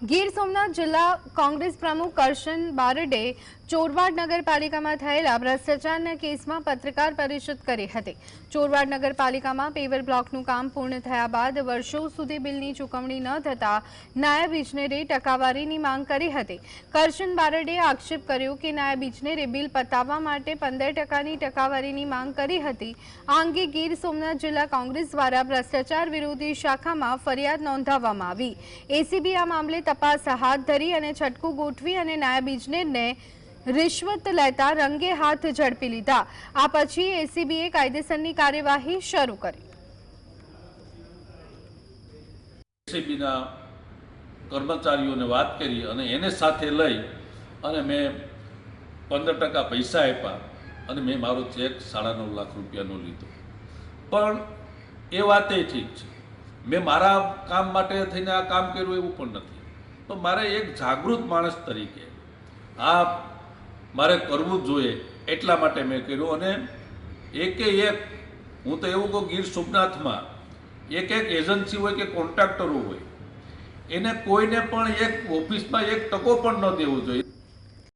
ગીર સોમનાથ જિલ્લા કોંગ્રેસ પ્રમુખ કરશન બારડે ચોરવાડ નગરપાલિકામાં થયેલા ભ્રષ્ટાચારના કેસમાં પત્રકાર પરિષદ કરી હતી. ચોરવાડ નગરપાલિકામાં પેવર બ્લોકનું કામ પૂર્ણ થયા બાદ વર્ષો સુધી બિલની ચૂકવણી ન થતા નાયબ ઇજનેરે ટકાવારીની માંગ કરી હતી. કરશન બારડે આક્ષેપ કર્યો કે નાયબ ઇજનેરે બિલ પતાવવા માટે પંદર ટકાની ટકાવારીની માંગ કરી હતી. આ અંગે ગીર સોમનાથ જિલ્લા કોંગ્રેસ દ્વારા ભ્રષ્ટાચાર વિરોધી શાખામાં ફરિયાદ નોંધાવવામાં આવી. એસીબી આ મામલે તપાસ હાથ ધરી અને છટકું ગોઠવી અને નાયબ ઇજનેરને રિશ્વત લેતા રંગે હાથ ઝડપી લીધા. આ પછી એસીબીએ કાયદેસરની કાર્યવાહી શરૂ કરી. એસીબીના કર્મચારીઓને વાત કરી અને એને સાથે લઈ અને મેં પંદર ટકા પૈસા આપ્યા અને મેં મારો ચેક સાડા નવ લાખ રૂપિયાનો લીધો. પણ એ વાત એ ઠીક છે. મેં મારા કામ માટે થઈને આ કામ કર્યું એવું પણ નથી. તો મારે એક જાગૃત માણસ તરીકે આ મારે કરવું જ જોઈએ, એટલા માટે મેં કર્યું અને એકે એક, હું તો એવું કહું ગીર સોમનાથમાં, એક એક એજન્સી હોય કે કોન્ટ્રાક્ટરો હોય, એને કોઈને પણ એક ઓફિસમાં એક ટકો પણ ન દેવો જોઈએ.